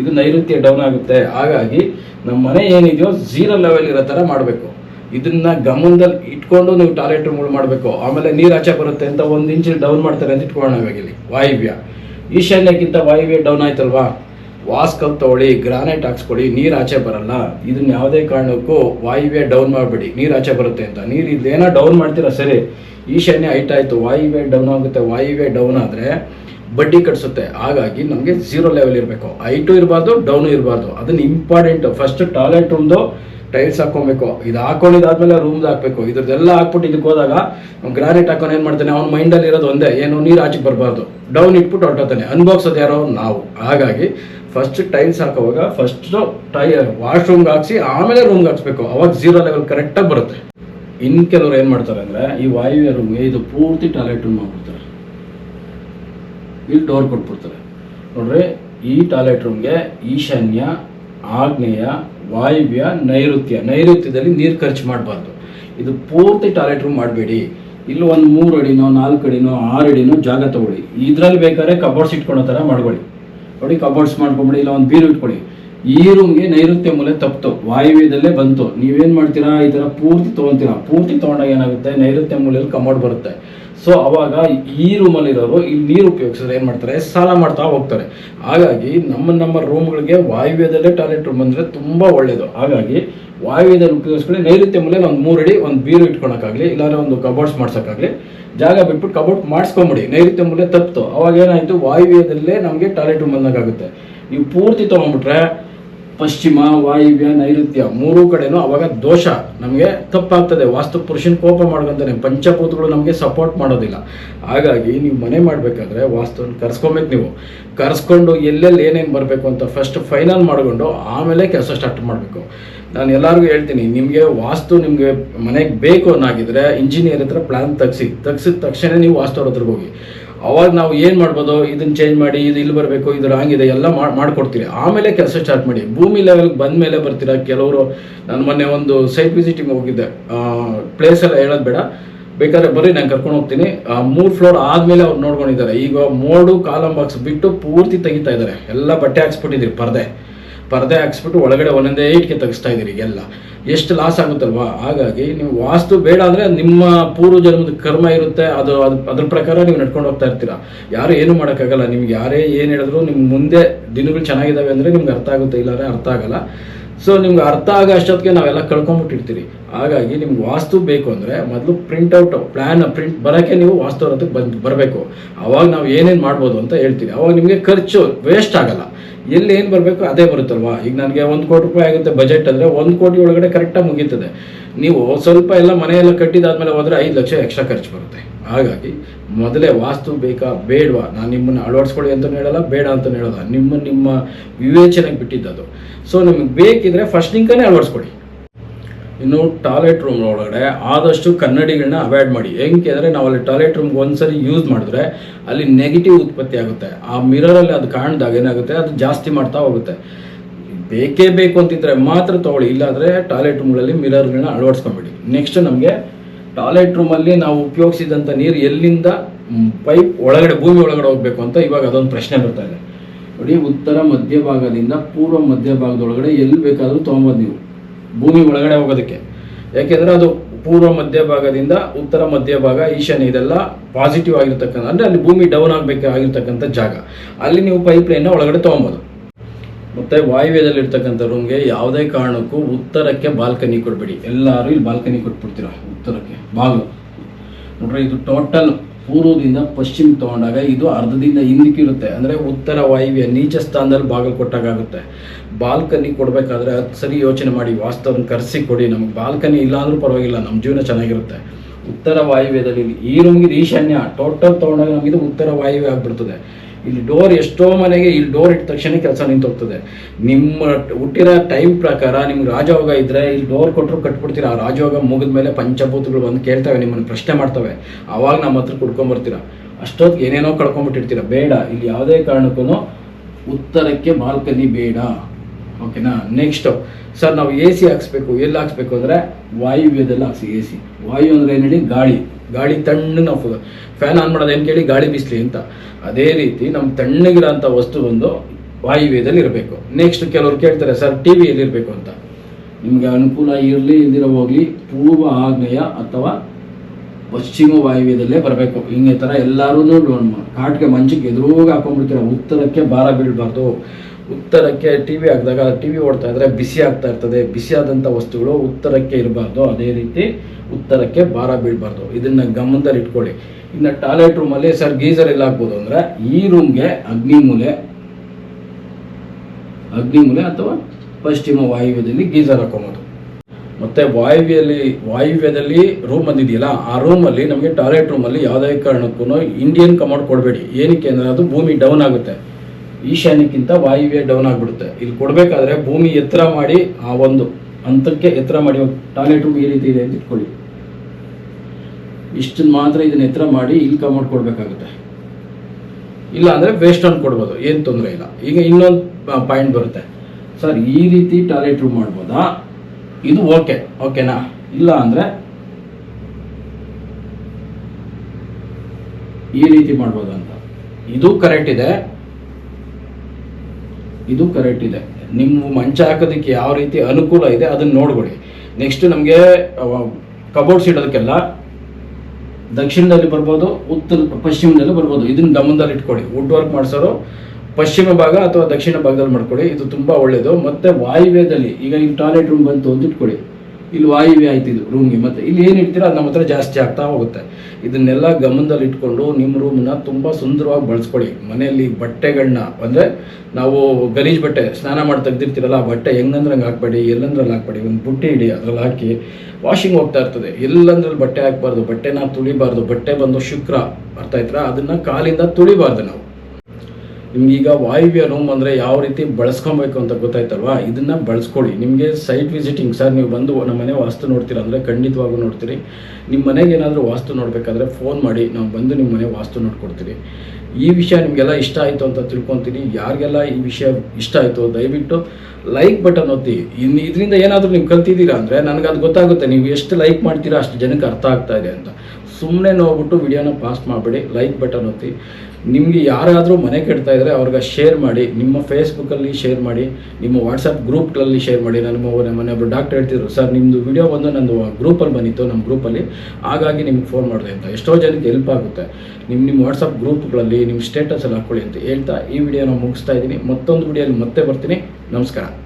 ಇದು ನೈಋತ್ಯ ಡೌನ್ ಆಗುತ್ತೆ. ಹಾಗಾಗಿ ನಮ್ಮ ಮನೆ ಏನಿದೆಯೋ ಝೀರೋ ಲೆವೆಲ್ ಇರೋ ಥರ ಮಾಡಬೇಕು. ಇದನ್ನ ಗಮನದಲ್ಲಿ ಇಟ್ಕೊಂಡು ನೀವು ಟಾಯ್ಲೆಟ್ ರೂಮ್ಗಳು ಮಾಡಬೇಕು. ಆಮೇಲೆ ನೀರು ಆಚೆ ಬರುತ್ತೆ ಅಂತ ಒಂದು ಇಂಚ್ ಡೌನ್ ಮಾಡ್ತಾರೆ ಅಂತ ಇಟ್ಕೊಳ್ಳೋಣ ಇಲ್ಲಿ ವಾಯುವ್ಯ. ಈಶಾನ್ಯಕ್ಕಿಂತ ವಾಯುವ್ಯ ಡೌನ್ ಆಯ್ತಲ್ವಾ? ವಾಸ್ಕಲ್ ತೊಗೊಳ್ಳಿ, ಗ್ರಾನೈಟ್ ಹಾಕ್ಸ್ಕೊಳ್ಳಿ ನೀರು ಆಚೆ ಬರಲ್ಲ. ಇದನ್ನ ಯಾವುದೇ ಕಾರಣಕ್ಕೂ ವಾಯುವೆ ಡೌನ್ ಮಾಡಬೇಡಿ. ನೀರು ಆಚೆ ಬರುತ್ತೆ ಅಂತ. ನೀರು ಇದೇನೋ ಡೌನ್ ಮಾಡ್ತೀರಾ ಸರಿ. ಈಶಾನ್ಯ ಹೈಟ್ ಆಯಿತು ವಾಯುವೆ ಡೌನ್ ಆಗುತ್ತೆ. ವಾಯುವೆ ಡೌನ್ ಆದರೆ ಬಡ್ಡಿ ಕಟ್ಸುತ್ತೆ. ಹಾಗಾಗಿ ನಮಗೆ ಝೀರೋ ಲೆವೆಲ್ ಇರಬೇಕು. ಹೈಟು ಇರಬಾರ್ದು ಡೌನು ಇರಬಾರ್ದು. ಅದನ್ನ ಇಂಪಾರ್ಟೆಂಟ್ ಫಸ್ಟ್ ಟಾಯ್ಲೆಟ್ ರೂಮ್ದು ಟೈಲ್ಸ್ ಹಾಕೊಬೇಕು ಇದು ಹಾಕೊಂಡಿದ್ದಾದ್ಮೇಲೆ ರೂಮ್ದು ಹಾಕ್ಬೇಕು. ಇದ್ರದ್ದೆಲ್ಲ ಹಾಕ್ಬಿಟ್ಟು ಇದಕ್ಕೆ ಹೋದಾಗ ಗ್ರಾನೈಟ್ ಹಾಕೊಂಡು ಏನು ಮಾಡ್ತಾನೆ? ಅವ್ನ ಮೈಂಡಲ್ಲಿ ಇರೋದು ಒಂದೇ. ಏನು? ನೀರು ಆಚೆಗೆ ಬರಬಾರ್ದು. ಡೌನ್ ಇಟ್ಬಿಟ್ಟು ಹೊರಟೋತಾನೆ. ಅನುಭವಿಸೋದು ಯಾರೋ? ನಾವು. ಹಾಗಾಗಿ ಫಸ್ಟ್ ಟೈಲ್ಸ್ ಹಾಕೋವಾಗ ಫಸ್ಟ್ ಟೈ ವಾಶ್ರೂಮ್ಗೆ ಹಾಕ್ಸಿ, ಆಮೇಲೆ ರೂಮ್ಗೆ ಹಾಕ್ಸ್ಬೇಕು. ಅವಾಗ ಝೀರೋ ಲೆವೆಲ್ ಕರೆಕ್ಟಾಗಿ ಬರುತ್ತೆ. ಇನ್ನು ಕೆಲವ್ರು ಏನು ಮಾಡ್ತಾರೆ ಅಂದರೆ, ಈ ವಾಯುವ್ಯ ರೂಮ್ಗೆ ಇದು ಪೂರ್ತಿ ಟಾಯ್ಲೆಟ್ ರೂಮ್ ಮಾಡ್ಬಿಡ್ತಾರೆ ಇಲ್ಲಿ ಡೋರ್ ಕೊಟ್ಬಿಡ್ತಾರೆ. ನೋಡ್ರಿ, ಈ ಟಾಯ್ಲೆಟ್ ರೂಮ್ಗೆ ಈಶಾನ್ಯ, ಆಗ್ನೇಯ, ವಾಯುವ್ಯ, ನೈಋತ್ಯ. ನೈಋತ್ಯದಲ್ಲಿ ನೀರು ಖರ್ಚು ಮಾಡಬಾರ್ದು. ಇದು ಪೂರ್ತಿ ಟಾಯ್ಲೆಟ್ ರೂಮ್ ಮಾಡಬೇಡಿ. ಇಲ್ಲಿ ಒಂದು ಮೂರು ಅಡಿನೋ, ನಾಲ್ಕು ಅಡಿನೋ, ಆರು ಅಡಿನೋ ಜಾಗ ತಗೊಳ್ಳಿ. ಇದ್ರಲ್ಲಿ ಬೇಕಾದ್ರೆ ಕಬೋರ್ಡ್ಸ್ ಇಟ್ಕೊಳ್ಳೋ ಥರ ಮಾಡ್ಕೊಳ್ಳಿ. ನೋಡಿ ಕಬೋರ್ಡ್ಸ್ ಮಾಡ್ಕೊಂಬಿಡಿ, ಇಲ್ಲ ಒಂದು ಬೀರು ಇಟ್ಕೊಳ್ಳಿ. ಈ ರೂಮ್ಗೆ ನೈಋತ್ಯ ಮೂಲೆ ತಪ್ಪಿತು ವಾಯುವ್ಯದಲ್ಲೇ ಬಂತು. ನೀವೇನು ಮಾಡ್ತೀರಾ? ಈ ತರ ಪೂರ್ತಿ ತಗೊಂತೀರಾ? ಪೂರ್ತಿ ತಗೊಂಡಾಗ ಏನಾಗುತ್ತೆ? ನೈಋತ್ಯ ಮೂಲೆಯಲ್ಲಿ ಕಮೋಡ್ ಬರುತ್ತೆ. ಸೊ ಅವಾಗ ಈ ರೂಮಲ್ಲಿ ಇರೋರು ಇಲ್ಲಿ ನೀರು ಉಪಯೋಗಿಸಿದ್ರೆ ಏನು ಮಾಡ್ತಾರೆ? ಸಾಲ ಮಾಡ್ತಾ ಹೋಗ್ತಾರೆ. ಹಾಗಾಗಿ ನಮ್ಮ ನಮ್ಮ ರೂಮ್ಗಳಿಗೆ ವಾಯುವ್ಯದಲ್ಲೇ ಟಾಯ್ಲೆಟ್ ರೂಮ್ ಬಂದ್ರೆ ತುಂಬಾ ಒಳ್ಳೇದು. ಹಾಗಾಗಿ ವಾಯುವ್ಯದಲ್ಲಿ ಉಪಯೋಗಿಸ್ಕೊಳ್ಳಿ ನೈಋತ್ಯ ಮೂಲೆ ಒಂದು ಮೂರು ಅಡಿ ಒಂದು ಬೀರು ಇಟ್ಕೊಳಕ್ಕಾಗಲಿ, ಇಲ್ಲಾಂದ್ರೆ ಒಂದು ಕಬೋರ್ಡ್ಸ್ ಮಾಡ್ಸೋಕ್ಕಾಗಲಿ, ಜಾಗ ಬಿಟ್ಬಿಟ್ಟು ಕಬೋರ್ಡ್ ಮಾಡಿಸ್ಕೊಂಬಿಡಿ. ನೈಋತ್ಯ ಮೂಲೆ ತಪ್ಪಿತು ಅವಾಗ ಏನಾಯಿತು? ವಾಯುವ್ಯದಲ್ಲೇ ನಮಗೆ ಟಾಯ್ಲೆಟ್ ರೂಮ್ ಬಂದಾಗುತ್ತೆ ನೀವು ಪೂರ್ತಿ ತೊಗೊಂಡ್ಬಿಟ್ರೆ ಪಶ್ಚಿಮ, ವಾಯುವ್ಯ ನೈಋತ್ಯ ಮೂರೂ ಕಡೆನೂ ಅವಾಗ ದೋಷ. ನಮಗೆ ತಪ್ಪಾಗ್ತದೆ. ವಾಸ್ತು ಪುರುಷನ ಕೋಪ ಮಾಡ್ಕೊಂತಾನೆ. ಪಂಚಭೂತಗಳು ನಮಗೆ ಸಪೋರ್ಟ್ ಮಾಡೋದಿಲ್ಲ. ಹಾಗಾಗಿ ನೀವು ಮನೆ ಮಾಡಬೇಕಾದ್ರೆ ವಾಸ್ತುವನ್ನು ಕರ್ಸ್ಕೊಬೇಕು ನೀವು. ಕರ್ಸ್ಕೊಂಡು ಎಲ್ಲೆಲ್ಲಿ ಏನೇನು ಬರಬೇಕು ಅಂತ ಫಸ್ಟ್ ಫೈನಲ್ ಮಾಡಿಕೊಂಡು ಆಮೇಲೆ ಕೆಲಸ ಸ್ಟಾರ್ಟ್ ಮಾಡಬೇಕು. ನಾನು ಎಲ್ಲರಿಗೂ ಹೇಳ್ತೀನಿ, ನಿಮಗೆ ವಾಸ್ತು ನಿಮಗೆ ಮನೆಗೆ ಬೇಕು ಅನ್ನಾಗಿದ್ರೆ ಇಂಜಿನಿಯರ್ ಹತ್ರ ಪ್ಲಾನ್ ತೆಗ್ಸಿ, ತೆಗ್ಸಿದ ತಕ್ಷಣ ನೀವು ವಾಸ್ತು ಅವ್ರ ಹತ್ರಕ್ಕೆ ಹೋಗಿ. ಅವಾಗ ನಾವು ಏನು ಮಾಡ್ಬೋದು ಇದನ್ನ ಚೇಂಜ್ ಮಾಡಿ, ಇದು ಇಲ್ಲಿ ಬರಬೇಕು ಇದು ಹಂಗಿದೆ ಎಲ್ಲ ಮಾಡ್ ಮಾಡ್ಕೊಡ್ತೀರಿ. ಆಮೇಲೆ ಕೆಲಸ ಸ್ಟಾರ್ಟ್ ಮಾಡಿ. ಭೂಮಿ ಲೆವೆಲ್ಗೆ ಬಂದ ಮೇಲೆ ಬರ್ತೀರಾ? ಕೆಲವರು, ನಾನು ಮೊನ್ನೆ ಒಂದು ಸೈಟ್ ವಿಸಿಟಿಂಗ್ ಹೋಗಿದ್ದೆ. ಪ್ಲೇಸ್ ಎಲ್ಲ ಹೇಳೋದು ಬೇಡ. ಬೇಕಾದ್ರೆ ಬರ್ರಿ, ನಾನು ಕರ್ಕೊಂಡು ಹೋಗ್ತೀನಿ. ಮೂರು ಫ್ಲೋರ್ ಆದಮೇಲೆ ಅವ್ರು ನೋಡ್ಕೊಂಡಿದ್ದಾರೆ. ಈಗ ಮೋಡು, ಕಾಲಂ ಬಾಕ್ಸ್ ಬಿಟ್ಟು ಪೂರ್ತಿ ತೆಗಿತಾ ಇದ್ದಾರೆ. ಎಲ್ಲ ಬಟ್ಟೆ ಹಾಕ್ಸ್ಬಿಟ್ಟಿದ್ದೀರಿ, ಪರ್ದೆ. ಪರ್ದೆ ಹಾಕ್ಸ್ಬಿಟ್ಟು ಒಳಗಡೆ ಒಂದೊಂದೇ ಇಟ್ಕೆ ತೆಗಿಸ್ತಾ ಇದ್ದೀರಿ ಎಲ್ಲ ಎಷ್ಟು ಲಾಸ್ ಆಗುತ್ತಲ್ವಾ? ಹಾಗಾಗಿ ನೀವು ವಾಸ್ತು ಬೇಡ ಅಂದರೆ ನಿಮ್ಮ ಪೂರ್ವ ಜನ್ಮದ ಕರ್ಮ ಇರುತ್ತೆ. ಅದು ಅದು ಅದ್ರ ಪ್ರಕಾರ ನೀವು ನಡ್ಕೊಂಡು ಹೋಗ್ತಾ ಇರ್ತೀರಾ. ಯಾರು ಏನು ಮಾಡೋಕ್ಕಾಗಲ್ಲ. ನಿಮ್ಗೆ ಯಾರೇ ಏನು ಹೇಳಿದ್ರು ನಿಮ್ಮ ಮುಂದೆ ದಿನಗಳು ಚೆನ್ನಾಗಿದ್ದಾವೆ ಅಂದರೆ ನಿಮ್ಗೆ ಅರ್ಥ ಆಗುತ್ತೆ. ಇಲ್ಲಾರೆ ಅರ್ಥ ಆಗಲ್ಲ. ಸೊ ನಿಮ್ಗೆ ಅರ್ಥ ಆಗೋ ಅಷ್ಟೊತ್ತಿಗೆ ನಾವೆಲ್ಲ ಕಳ್ಕೊಂಡ್ಬಿಟ್ಟಿರ್ತೀರಿ ಹಾಗಾಗಿ ನಿಮ್ಗೆ ವಾಸ್ತು ಬೇಕು ಅಂದರೆ ಮೊದಲು ಪ್ರಿಂಟ್ಔಟ್ ಪ್ಲ್ಯಾನ್ ಪ್ರಿಂಟ್ ಬರೋಕ್ಕೆ ನೀವು ವಾಸ್ತು ಹತ್ರಕ್ಕೆ ಬಂದು ಬರಬೇಕು. ಅವಾಗ ನಾವು ಏನೇನು ಮಾಡ್ಬೋದು ಅಂತ ಹೇಳ್ತೀವಿ ಅವಾಗ ನಿಮಗೆ ಖರ್ಚು ವೇಸ್ಟ್ ಆಗಲ್ಲ. ಎಲ್ಲಿ ಏನು ಬರಬೇಕು ಅದೇ ಬರುತ್ತಲ್ವಾ? ಈಗ ನನಗೆ ಒಂದು ಕೋಟಿ ರೂಪಾಯಿ ಆಗುತ್ತೆ ಬಜೆಟ್ ಅಂದರೆ ಒಂದು ಕೋಟಿ ಒಳಗಡೆ ಕರೆಕ್ಟಾಗಿ ಮುಗೀತದೆ. ನೀವು ಸ್ವಲ್ಪ ಎಲ್ಲ ಮನೆಯೆಲ್ಲ ಕಟ್ಟಿದಾದ್ಮೇಲೆ ಹೋದರೆ ಐದು ಲಕ್ಷ ಎಕ್ಸ್ಟ್ರಾ ಖರ್ಚು ಬರುತ್ತೆ. ಹಾಗಾಗಿ ಮೊದಲೇ ವಾಸ್ತು ಬೇಕಾ ಬೇಡವಾ? ನಾನು ನಿಮ್ಮನ್ನು ಅಳವಡಿಸ್ಕೊಳ್ಳಿ ಅಂತಲೂ ಹೇಳಲ್ಲ, ಬೇಡ ಅಂತಲೂ ಹೇಳಲ್ಲ. ನಿಮ್ಮ ನಿಮ್ಮ ವಿವೇಚನೆಗೆ ಬಿಟ್ಟಿದ್ದದು ಸೊ ನಿಮಗೆ ಬೇಕಿದ್ರೆ ಫಸ್ಟ್ ನಿಂಕನೇ ಅಳವಡಿಸ್ಕೊಳ್ಳಿ. ಇನ್ನು ಟಾಯ್ಲೆಟ್ ರೂಮ್ ಒಳಗಡೆ ಆದಷ್ಟು ಕನ್ನಡಿಗಳನ್ನ ಅವಾಯ್ಡ್ ಮಾಡಿ. ಹೆಂಗೆ ಅಂದರೆ ನಾವು ಅಲ್ಲಿ ಟಾಯ್ಲೆಟ್ ರೂಮ್ಗೆ ಒಂದ್ಸರಿ ಯೂಸ್ ಮಾಡಿದ್ರೆ ಅಲ್ಲಿ ನೆಗೆಟಿವ್ ಉತ್ಪತ್ತಿ ಆಗುತ್ತೆ. ಆ ಮಿರರಲ್ಲಿ ಅದು ಕಾಣ್ದಾಗ ಏನಾಗುತ್ತೆ? ಅದು ಜಾಸ್ತಿ ಮಾಡ್ತಾ ಹೋಗುತ್ತೆ. ಬೇಕೇ ಬೇಕು ಅಂತಿದ್ರೆ ಮಾತ್ರ ತಗೊಳ್ಳಿ. ಇಲ್ಲಾಂದರೆ ಟಾಯ್ಲೆಟ್ ರೂಮ್ಗಳಲ್ಲಿ ಮಿರರ್ಗಳನ್ನ ಅಳವಡಿಸ್ಕೊಂಬಿಡಿ ನೆಕ್ಸ್ಟ್ ನಮಗೆ ಟಾಯ್ಲೆಟ್ ರೂಮಲ್ಲಿ ನಾವು ಉಪಯೋಗಿಸಿದಂಥ ನೀರು ಎಲ್ಲಿಂದ ಪೈಪ್ ಒಳಗಡೆ, ಭೂಮಿ ಒಳಗಡೆ ಹೋಗಬೇಕು ಅಂತ ಇವಾಗ ಅದೊಂದು ಪ್ರಶ್ನೆ ಬರ್ತಾ ಇದೆ. ನೋಡಿ, ಉತ್ತರ ಮಧ್ಯಭಾಗದಿಂದ ಪೂರ್ವ ಮಧ್ಯಭಾಗದೊಳಗಡೆ ಎಲ್ಲಿ ಬೇಕಾದರೂ ತೊಗೊಬೋದು ನೀವು. ಭೂಮಿ ಒಳಗಡೆ ಹೋಗೋದಕ್ಕೆ. ಯಾಕೆಂದರೆ ಅದು ಪೂರ್ವ ಮಧ್ಯಭಾಗದಿಂದ ಉತ್ತರ ಮಧ್ಯಭಾಗ ಈಶಾನ್ಯ, ಇದೆಲ್ಲ ಪಾಸಿಟಿವ್ ಆಗಿರ್ತಕ್ಕಂಥ, ಅಂದರೆ ಅಲ್ಲಿ ಭೂಮಿ ಡೌನ್ ಆಗಬೇಕು, ಆಗಿರ್ತಕ್ಕಂಥ ಜಾಗ. ಅಲ್ಲಿ ನೀವು ಪೈಪ್ ಲೈನ್ನ ಒಳಗಡೆ ತೊಗೊಬೋದು. ಮತ್ತೆ ವಾಯುವ್ಯದಲ್ಲಿ ಇರ್ತಕ್ಕಂಥ ರೂಮ್ಗೆ ಯಾವುದೇ ಕಾರಣಕ್ಕೂ ಉತ್ತರಕ್ಕೆ ಬಾಲ್ಕನಿ ಕೊಡಬೇಡಿ. ಎಲ್ಲರೂ ಇಲ್ಲಿ ಬಾಲ್ಕನಿ ಕೊಟ್ಬಿಡ್ತೀರಾ, ಉತ್ತರಕ್ಕೆ, ಬಾಗಿಲು. ನೋಡ್ರಿ, ಇದು ಟೋಟಲ್ ಪೂರ್ವದಿಂದ ಪಶ್ಚಿಮ ತಗೊಂಡಾಗ ಇದು ಅರ್ಧದಿಂದ ಹಿಂದಕ್ಕಿರುತ್ತೆ ಅಂದರೆ ಉತ್ತರ ವಾಯುವ್ಯ ನೀಚ ಸ್ಥಾನದಲ್ಲಿ ಬಾಗಿಲು ಕೊಟ್ಟಾಗುತ್ತೆ ಬಾಲ್ಕನಿ ಕೊಡಬೇಕಾದ್ರೆ ಅದು ಸರಿ ಯೋಚನೆ ಮಾಡಿ, ವಾಸ್ತವನ ಕರೆಸಿ ಕೊಡಿ. ನಮ್ಗೆ ಬಾಲ್ಕನಿ ಇಲ್ಲ ಅಂದ್ರೂ ಪರವಾಗಿಲ್ಲ ನಮ್ಮ ಜೀವನ ಚೆನ್ನಾಗಿರುತ್ತೆ. ಉತ್ತರ ವಾಯುವ್ಯದಲ್ಲಿ ಈ ರೂಮ್ಗೆ ಈಶಾನ್ಯ ಟೋಟಲ್ ತಗೊಂಡಾಗ ನಮಗಿದು ಉತ್ತರ ವಾಯುವ್ಯ ಆಗ್ಬಿಡ್ತದೆ. ಇಲ್ಲಿ ಡೋರ್ ಎಷ್ಟೋ ಮನೆಗೆ ಇಲ್ಲಿ ಡೋರ್ ಇಟ್ಟ ತಕ್ಷಣ ಕೆಲಸ ನಿಂತೋಗ್ತದೆ. ನಿಮ್ಮ ಹುಟ್ಟಿರೋ ಟೈಮ್ ಪ್ರಕಾರ ನಿಮ್ಗೆ ರಾಜಯೋಗ ಇದ್ರೆ ಇಲ್ಲಿ ಡೋರ್ ಕೊಟ್ಟರು ಕಟ್ಬಿಡ್ತೀರಾ? ಆ ರಾಜಯೋಗ ಮುಗಿದ ಮೇಲೆ ಪಂಚಭೂತಗಳು ಬಂದು ಕೇಳ್ತವೆ, ನಿಮ್ಮನ್ನು ಪ್ರಶ್ನೆ ಮಾಡ್ತವೆ. ಅವಾಗ ನಮ್ಮ ಹತ್ರ ಕುಡ್ಕೊಂಬರ್ತೀರ ಅಷ್ಟೊತ್ತಿಗೆ ಏನೇನೋ ಕಳ್ಕೊಂಬಿಟ್ಟಿರ್ತೀರ ಬೇಡ. ಇಲ್ಲಿ ಯಾವುದೇ ಕಾರಣಕ್ಕೂ ಉತ್ತರಕ್ಕೆ ಬಾಲ್ಕನಿ ಬೇಡ. ಓಕೆನಾ ನೆಕ್ಸ್ಟ್ ಸರ್ ನಾವು ಎ ಸಿ ಹಾಕ್ಸ್ಬೇಕು, ಎಲ್ಲಿ ಹಾಕ್ಸ್ಬೇಕು ಅಂದರೆ ವಾಯುವ್ಯದಲ್ಲಿ ಹಾಕ್ಸಿ ಎ ಸಿ ವಾಯು ಅಂದರೆ ಏನು ಹೇಳಿ ಗಾಳಿ. ಗಾಳಿ ತಣ್ಣಗೆ ನಾವು ಫ್ಯಾನ್ ಆನ್ ಮಾಡೋದು ಏನು ಕೇಳಿ? ಗಾಳಿ ಬಿಸಿಲಿ ಅಂತ. ಅದೇ ರೀತಿ ನಮ್ಮ ತಣ್ಣಗಿರೋಂಥ ವಸ್ತು ಬಂದು ವಾಯುವ್ಯದಲ್ಲಿ ಇರಬೇಕು. ನೆಕ್ಸ್ಟ್ ಕೆಲವರು ಕೇಳ್ತಾರೆ ಸರ್ ಟಿ ವಿ ಎಲ್ಲಿರಬೇಕು ಅಂತ? ನಿಮಗೆ ಅನುಕೂಲ ಇರಲಿ, ಇಲ್ದಿರೋ ಹೋಗಲಿ, ಪೂರ್ವ ಆಗ್ನೇಯ ಅಥವಾ ಪಶ್ಚಿಮ ವಾಯುವ್ಯದಲ್ಲೇ ಬರಬೇಕು. ಹಿಂಗೆ ಥರ ಎಲ್ಲರೂ ಕಾಟ್ಗೆ ಮಂಚಕ್ಕೆ ಎದುರುಗ ಹಾಕೊಂಡ್ಬಿಡ್ತೀರ? ಉತ್ತರಕ್ಕೆ ಭಾರ ಬೀಳಬಾರ್ದು. ಉತ್ತರಕ್ಕೆ ಟಿ ವಿ ಹಾಕಿದಾಗ ಟಿ ವಿ ಓಡ್ತಾ ಇದ್ರೆ ಬಿಸಿ ಆಗ್ತಾ ಇರ್ತದೆ. ಬಿಸಿಯಾದಂಥ ವಸ್ತುಗಳು ಉತ್ತರಕ್ಕೆ ಇರಬಾರ್ದು. ಅದೇ ರೀತಿ ಉತ್ತರಕ್ಕೆ ಭಾರ ಬೀಳಬಾರ್ದು. ಇದನ್ನ ಗಮನದಲ್ಲಿ ಇಟ್ಕೊಳ್ಳಿ. ಇನ್ನು ಟಾಯ್ಲೆಟ್ ರೂಮಲ್ಲಿ ಸರ್ ಗೀಸರ್ ಎಲ್ಲ ಹಾಕ್ಬೋದು ಅಂದರೆ ಈ ರೂಮ್ಗೆ ಅಗ್ನಿಮೂಲೆ ಅಗ್ನಿಮೂಲೆ ಅಥವಾ ಪಶ್ಚಿಮ ವಾಯುವ್ಯದಲ್ಲಿ ಗೀಸರ್ ಹಾಕೋಬೋದು ಮತ್ತೆ ವಾಯುವ್ಯಲ್ಲಿ ವಾಯುವ್ಯದಲ್ಲಿ ರೂಮ್ ಬಂದಿದೆಯಲ್ಲ, ಆ ರೂಮಲ್ಲಿ ನಮಗೆ ಟಾಯ್ಲೆಟ್ ರೂಮಲ್ಲಿ ಯಾವುದೇ ಕಾರಣಕ್ಕೂ ಇಂಡಿಯನ್ ಕಮೋಡ್ ಕೊಡಬೇಡಿ. ಏನಕ್ಕೆ ಅಂದರೆ ಅದು ಭೂಮಿ ಡೌನ್ ಆಗುತ್ತೆ. ಈಶಾನ್ಯಕ್ಕಿಂತ ವಾಯುವ್ಯ ಡೌನ್ ಆಗಿಬಿಡುತ್ತೆ. ಇಲ್ಲಿ ಕೊಡಬೇಕಾದ್ರೆ ಭೂಮಿ ಎತ್ತರ ಮಾಡಿ ಆ ಒಂದು ಹಂತಕ್ಕೆ ಎತ್ತರ ಮಾಡಿ ಟಾಯ್ಲೆಟ್ ರೂಮ್ ಈ ರೀತಿ ಇದೆ ಅಂತ ಇಟ್ಕೊಳ್ಳಿ. ಇಷ್ಟನ್ನು ಮಾತ್ರ ಇದನ್ನ ಎತ್ತರ ಮಾಡಿ ಇಲ್ಲಿ ಕಮೋಡ್ ಕೊಡಬೇಕಾಗುತ್ತೆ. ಇಲ್ಲ ಅಂದರೆ ಅನ್ ಕೊಡ್ಬೋದು, ಏನು ತೊಂದರೆ ಇಲ್ಲ. ಈಗ ಇನ್ನೊಂದು ಪಾಯಿಂಟ್ ಬರುತ್ತೆ. ಸರ್, ಈ ರೀತಿ ಟಾಯ್ಲೆಟ್ ರೂಮ್ ಮಾಡ್ಬೋದಾ? ಇದು ಓಕೆ, ಓಕೆನಾ? ಇಲ್ಲ ಅಂದರೆ ಈ ರೀತಿ ಮಾಡ್ಬೋದು ಅಂತ ಇದು ಕರೆಕ್ಟ್ ಇದೆ. ಇದು ಕರೆಕ್ಟ್ ಇದೆ. ನಿಮ್ಮ ಮಂಚ ಹಾಕೋದಕ್ಕೆ ಯಾವ ರೀತಿ ಅನುಕೂಲ ಇದೆ ಅದನ್ನು ನೋಡ್ಕೊಳ್ಳಿ. ನೆಕ್ಸ್ಟ್ ನಮಗೆ ಕಬೋರ್ಡ್ಸ್ ಇಡೋದಕ್ಕೆಲ್ಲ ದಕ್ಷಿಣದಲ್ಲಿ ಬರ್ಬೋದು, ಉತ್ತರ, ಪಶ್ಚಿಮದಲ್ಲಿ ಬರ್ಬೋದು. ಇದನ್ನ ಗಮನದಲ್ಲಿ ಇಟ್ಕೊಳ್ಳಿ. ವುಡ್ ವರ್ಕ್ ಮಾಡಿಸೋರು ಪಶ್ಚಿಮ ಭಾಗ ಅಥವಾ ದಕ್ಷಿಣ ಭಾಗದಲ್ಲಿ ಮಾಡ್ಕೊಳ್ಳಿ. ಇದು ತುಂಬ ಒಳ್ಳೆಯದು ಮತ್ತು ವಾಯುವ್ಯದಲ್ಲಿ, ಈಗ ಈ ಟಾಯ್ಲೆಟ್ ರೂಮ್ ಬಂತು ಅಂತ ಇಟ್ಕೊಳ್ಳಿ. ಇಲ್ಲಿ ವಾಯುವ್ಯ ಆಯ್ತು ಇದು ರೂಮ್ಗೆ ಮತ್ತೆ. ಇಲ್ಲಿ ಏನು ಇಡ್ತೀರೋ? ಅದು ನಮ್ಮ ಹತ್ರ ಜಾಸ್ತಿ ಆಗ್ತಾ ಹೋಗುತ್ತೆ. ಇದನ್ನೆಲ್ಲ ಗಮನದಲ್ಲಿ ಇಟ್ಕೊಂಡು ನಿಮ್ಮ ರೂಮ್ನ ತುಂಬ ಸುಂದರವಾಗಿ ಬಳಸ್ಕೊಳ್ಳಿ. ಮನೆಯಲ್ಲಿ ಬಟ್ಟೆಗಳನ್ನ ಅಂದರೆ ನಾವು ಗಲೀಜ್ ಬಟ್ಟೆ ಸ್ನಾನ ಮಾಡಿ ತೆಗ್ದಿರ್ತೀರಲ್ಲ, ಆ ಬಟ್ಟೆ ಹೆಂಗಂದ್ರೆ ಹಂಗೆ ಹಾಕ್ಬೇಡಿ, ಎಲ್ಲಂದ್ರಲ್ಲಿ ಹಾಕ್ಬೇಡಿ. ಒಂದು ಬುಟ್ಟಿ ಇಡಿ, ಅದ್ರಲ್ಲಿ ಹಾಕಿ ವಾಷಿಂಗ್ ಹೋಗ್ತಾ ಇರ್ತದೆ. ಎಲ್ಲಂದ್ರಲ್ಲಿ ಬಟ್ಟೆ ಹಾಕ್ಬಾರ್ದು, ಬಟ್ಟೆನ ತುಳಿಬಾರ್ದು. ಬಟ್ಟೆ ಬಂದು ಶುಕ್ರ ಅರ್ಥ ಆಯ್ತಾ ಅದನ್ನ ಕಾಲಿಂದ ತುಳಿಬಾರ್ದು ನಾವು. ನಿಮ್ಗೆ ಈಗ ವಾಯುವ್ಯ ರೂಮ್ ಅಂದರೆ ಯಾವ ರೀತಿ ಬಳಸ್ಕೊಬೇಕು ಅಂತ ಗೊತ್ತಾಯ್ತಲ್ವಾ? ಇದನ್ನ ಬಳಸ್ಕೊಳ್ಳಿ. ನಿಮಗೆ ಸೈಟ್ ವಿಸಿಟಿಂಗ್ ಸರ್, ನೀವು ಬಂದು ನಮ್ಮ ಮನೆ ವಾಸ್ತು ನೋಡ್ತೀರಾ ಅಂದರೆ ಖಂಡಿತವಾಗೂ ನೋಡ್ತೀರಿ. ನಿಮ್ಮ ಮನೆಗೆ ಏನಾದರೂ ವಾಸ್ತು ನೋಡಬೇಕಾದ್ರೆ ಫೋನ್ ಮಾಡಿ, ನಾವು ಬಂದು ನಿಮ್ಮ ಮನೆ ವಾಸ್ತು ನೋಡ್ಕೊಡ್ತೀರಿ ಈ ವಿಷಯ ನಿಮಗೆಲ್ಲ ಇಷ್ಟ ಆಯಿತು ಅಂತ ತಿಳ್ಕೊತೀನಿ. ಯಾರಿಗೆಲ್ಲ ಈ ವಿಷಯ ಇಷ್ಟ ಆಯಿತು ದಯವಿಟ್ಟು ಲೈಕ್ ಬಟನ್ ಒತ್ತಿ. ಇನ್ನು ಇದರಿಂದ ಏನಾದರೂ ನೀವು ಕಲ್ತಿದ್ದೀರಾ ಅಂದರೆ ನನಗೆ ಅದು ಗೊತ್ತಾಗುತ್ತೆ. ನೀವು ಎಷ್ಟು ಲೈಕ್ ಮಾಡ್ತೀರಾ ಅಷ್ಟು ಜನಕ್ಕೆ ಅರ್ಥ ಆಗ್ತಾ ಇದೆ ಅಂತ. ಸುಮ್ಮನೆ ನೋಡ್ಬಿಟ್ಟು ವಿಡಿಯೋನ ಪಾಸ್ ಮಾಡಬೇಡಿ. ಲೈಕ್ ಬಟನ್ ಒತ್ತಿ. ನಿಮಗೆ ಯಾರಾದರೂ ಮನೆ ಕೆಡ್ತಾ ಇದ್ದರೆ ಅವ್ರಿಗೆ ಶೇರ್ ಮಾಡಿ, ನಿಮ್ಮ ಫೇಸ್ಬುಕ್ಕಲ್ಲಿ ಶೇರ್ ಮಾಡಿ, ನಿಮ್ಮ ವಾಟ್ಸಪ್ ಗ್ರೂಪ್ಗಳಲ್ಲಿ ಶೇರ್ ಮಾಡಿ. ಮಗನ ಮನೆ ಒಬ್ಬರು ಡಾಕ್ಟರ್ ಹೇಳ್ತಿದ್ರು ಸರ್ ನಿಮ್ಮದು ವಿಡಿಯೋ ಬಂದು ನಂದು ಗ್ರೂಪಲ್ಲಿ ಬಂದಿತ್ತು ನಮ್ಮ ಗ್ರೂಪಲ್ಲಿ ಹಾಗಾಗಿ ನಿಮ್ಗೆ ಫೋನ್ ಮಾಡಿದೆ ಅಂತ. ಎಷ್ಟೋ ಜನಕ್ಕೆ ಹೆಲ್ಪ್ ಆಗುತ್ತೆ. ನಿಮ್ಮ ನಿಮ್ಮ ವಾಟ್ಸಪ್ ಗ್ರೂಪ್ಗಳಲ್ಲಿ ನಿಮ್ಮ ಸ್ಟೇಟಸಲ್ಲಿ ಹಾಕ್ಕೊಳ್ಳಿ ಅಂತ ಹೇಳ್ತಾ ಈ ವಿಡಿಯೋನ ಮುಗಿಸ್ತಾ ಇದ್ದೀನಿ. ಮತ್ತೊಂದು ವಿಡಿಯೋಲಿ ಮತ್ತೆ ಬರ್ತೀನಿ. ನಮಸ್ಕಾರ.